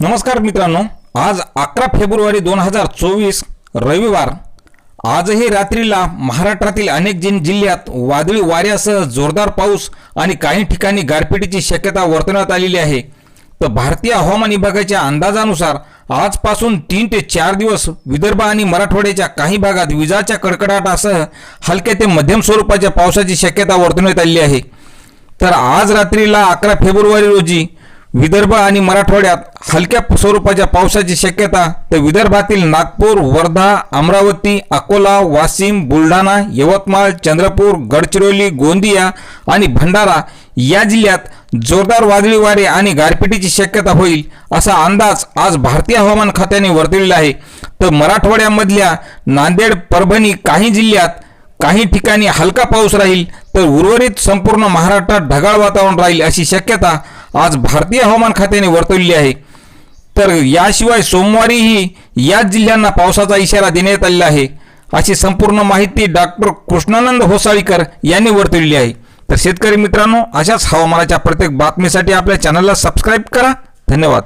नमस्कार मित्रांनो आज अकरा फेब्रुवारी दोन हजार चोवीस रविवार. आजही रात्रीला महाराष्ट्रातील अनेक जिन जिल्ह्यात वादळी वाऱ्यासह जोरदार पाऊस आणि काही ठिकाणी गारपिटीची शक्यता वर्तवण्यात आलेली आहे. तर भारतीय हवामान विभागाच्या अंदाजानुसार आजपासून तीन ते चार दिवस विदर्भ आणि मराठवाड्याच्या काही भागात विजाच्या कडकडाटासह हलक्या ते मध्यम स्वरूपाच्या पावसाची शक्यता वर्तवण्यात आली आहे. तर आज रात्रीला अकरा फेब्रुवारी रोजी विदर्भ आणि मराठवाड्यात हलक्या स्वरूपाच्या पावसाची शक्यता तर विदर्भातील नागपूर वर्धा अमरावती अकोला वाशिम बुलढाणा यवतमाळ चंद्रपूर गडचिरोली गोंदिया आणि भंडारा या जिल्ह्यात जोरदार वादळी वारे आणि गारपिटीची शक्यता होईल असा अंदाज आज भारतीय हवामान खात्याने वर्तविला आहे. तर मराठवाड्यामधल्या नांदेड परभणी काही जिल्ह्यात काही ठिकाणी हलका पाऊस राहील तर उर्वरित संपूर्ण महाराष्ट्रात ढगाळ वातावरण राहील अशी शक्यता आज भारतीय हवामान खात्याने वर्तवली आहे. तर याशिवाय सोमवारीही याच जिल्ह्यांना पावसाचा इशारा देण्यात आलेला आहे. अशी संपूर्ण माहिती डॉक्टर कृष्णानंद होसाळीकर यांनी वर्तवलेली आहे. तर शेतकरी मित्रांनो अशाच हवामानाच्या प्रत्येक बातमीसाठी आपल्या चॅनलला सबस्क्राईब करा. धन्यवाद.